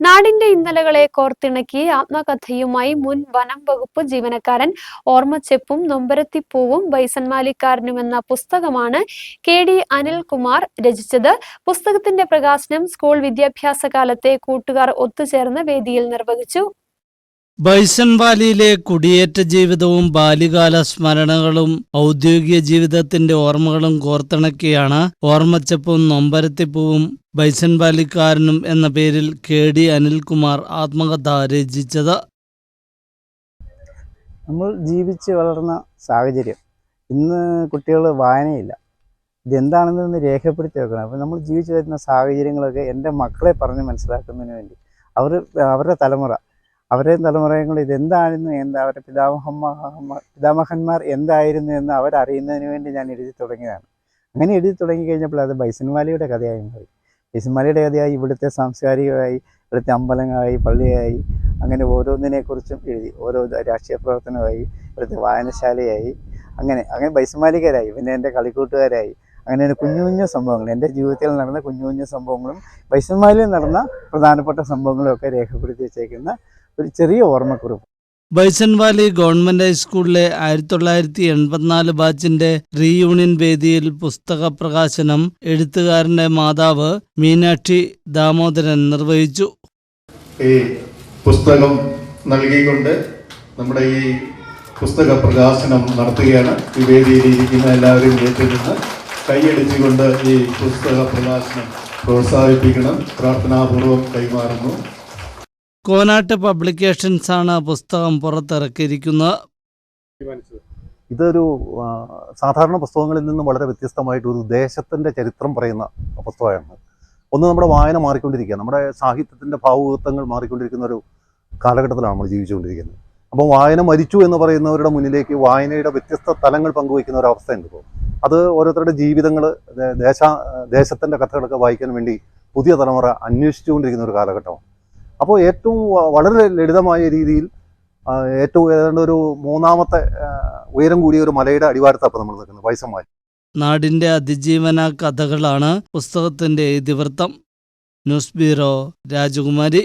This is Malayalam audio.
നാടിന്റെ ഇന്നലകളെ കോർത്തിണക്കി ആത്മകഥയുമായി മുൻ വനം വകുപ്പ് ജീവനക്കാരൻ ഓർമ്മച്ചെപ്പും നൊമ്പരത്തിപ്പൂവും ബൈസന്മാലിക്കാരനും എന്ന പുസ്തകമാണ് കെ ഡി അനിൽകുമാർ രചിച്ചത്. പുസ്തകത്തിന്റെ പ്രകാശനം സ്കൂൾ വിദ്യാഭ്യാസ കാലത്തെ കൂട്ടുകാർ ഒത്തുചേർന്ന് വേദിയിൽ നിർവഹിച്ചു. ബൈസൺ വാലിയിലെ കുടിയേറ്റ ജീവിതവും ബാല്യകാല സ്മരണകളും ഔദ്യോഗിക ജീവിതത്തിന്റെ ഓർമ്മകളും കോർത്തിണക്കിയാണ് ഓർമ്മച്ചപ്പും നൊമ്പരത്തിപ്പൂവും ബൈസൺ വാലിക്കാരനും എന്ന പേരിൽ കെ ഡി അനിൽകുമാർ ആത്മകഥ രചിച്ചത്. നമ്മൾ ജീവിച്ച് വളർന്ന സാഹചര്യം. ഇന്ന് കുട്ടികൾ വായനയില്ല. ഇതെന്താണെന്നൊന്ന് രേഖപ്പെടുത്തി വെക്കണം. അപ്പോൾ നമ്മൾ ജീവിച്ചു വരുന്ന സാഹചര്യങ്ങളൊക്കെ എന്റെ മക്കളെ പറഞ്ഞ് മനസ്സിലാക്കുന്നതിന് വേണ്ടി. അവർ അവരുടെ തലമുറ. അവരുടെ തലമുറയും കൂടി ഇതെന്താണെന്ന് എന്താ അവരുടെ പിതാമഹമ്മ പിതാമഹന്മാർ എന്തായിരുന്നു എന്ന് അവരറിയുന്നതിന് വേണ്ടി ഞാൻ എഴുതി തുടങ്ങിയതാണ്. അങ്ങനെ എഴുതി തുടങ്ങി കഴിഞ്ഞപ്പോൾ അത് ബൈസൻവാലിയുടെ കഥയായി മാറി. ബൈസൻവാലിയുടെ കഥയായി ഇവിടുത്തെ സാംസ്കാരികമായി ഇവിടുത്തെ അമ്പലങ്ങളായി പള്ളിയായി അങ്ങനെ ഓരോന്നിനെക്കുറിച്ചും എഴുതി ഓരോ രാഷ്ട്രീയ പ്രവർത്തനമായി ഇവിടുത്തെ വായനശാലയായി അങ്ങനെ അങ്ങനെ ബൈസ്മാലികരായി പിന്നെ എന്റെ കളിക്കൂട്ടുകാരായി അങ്ങനെ കുഞ്ഞു കുഞ്ഞു സംഭവങ്ങൾ എന്റെ ജീവിതത്തിൽ നടന്ന കുഞ്ഞു കുഞ്ഞു സംഭവങ്ങളും ബൈസന്മാലിൽ നടന്ന പ്രധാനപ്പെട്ട സംഭവങ്ങളും ഒക്കെ രേഖപ്പെടുത്തി വെച്ചേക്കുന്ന ഒരു ചെറിയ ഓർമ്മക്കുറിപ്പ്. ബൈസൺ വാലി ഗവൺമെന്റ് ഹൈസ്കൂളിലെ ആയിരത്തി തൊള്ളായിരത്തി എൺപത്തിനാല് ബാച്ചിന്റെ റീയൂണിയൻ വേദിയിൽ പുസ്തക പ്രകാശനം എഴുത്തുകാരന്റെ മാതാവ് മീനാക്ഷി ദാമോദരൻ നിർവഹിച്ചു. ഈ പുസ്തകം നൽകിക്കൊണ്ട് നമ്മുടെ ഈ പുസ്തക പ്രകാശനം നടത്തുകയാണ്. ഈ വേദിയിൽ ഇരിക്കുന്ന എല്ലാവരും ഏറ്റെടുത്ത് കൈയടിച്ചുകൊണ്ട് ഈ പുസ്തക പ്രകാശനം പ്രോത്സാഹിപ്പിക്കണം. പ്രാർത്ഥനാപൂർവം കൈമാറുന്നു. കോനാട്ട് പബ്ലിക്കേഷൻസ് ആണ് പുസ്തകം പുറത്തിറക്കിയിരിക്കുന്നത്. ഇതൊരു സാധാരണ പുസ്തകങ്ങളിൽ നിന്നും വളരെ വ്യത്യസ്തമായിട്ട് ഒരു ദേശത്തിന്റെ ചരിത്രം പറയുന്ന പുസ്തകമാണ്. ഒന്ന് നമ്മുടെ വായന മാറിക്കൊണ്ടിരിക്കുക നമ്മുടെ സാഹിത്യത്തിന്റെ ഭാവുകത്വങ്ങൾ മാറിക്കൊണ്ടിരിക്കുന്ന ഒരു കാലഘട്ടത്തിലാണ് നമ്മൾ ജീവിച്ചുകൊണ്ടിരിക്കുന്നത്. അപ്പോൾ വായന മരിച്ചു എന്ന് പറയുന്നവരുടെ മുന്നിലേക്ക് വായനയുടെ വ്യത്യസ്ത തലങ്ങൾ പങ്കുവയ്ക്കുന്ന ഒരു അവസ്ഥയുണ്ട് ഇപ്പോൾ. അത് ഓരോരുത്തരുടെ ജീവിതങ്ങൾ ദേശ ദേശത്തിന്റെ കഥകളൊക്കെ വായിക്കാൻ വേണ്ടി പുതിയ തലമുറ അന്വേഷിച്ചുകൊണ്ടിരിക്കുന്ന ഒരു കാലഘട്ടമാണ്. അപ്പോൾ ഏറ്റവും വളരെ ലളിതമായ രീതിയിൽ ഏറ്റവും ഏതാണ്ട് ഒരു മൂന്നാമത്തെ ഉയരം കൂടിയ ഒരു മലയുടെ അടിവാരത്താണ് അപ്പോൾ നമ്മൾ നിൽക്കുന്നത് വൈസന്മാർ നാടിന്റെ അതിജീവന കഥകളാണ് പുസ്തകത്തിന്റെ ഇതിവൃത്തം. ന്യൂസ് ബ്യൂറോ രാജകുമാരി.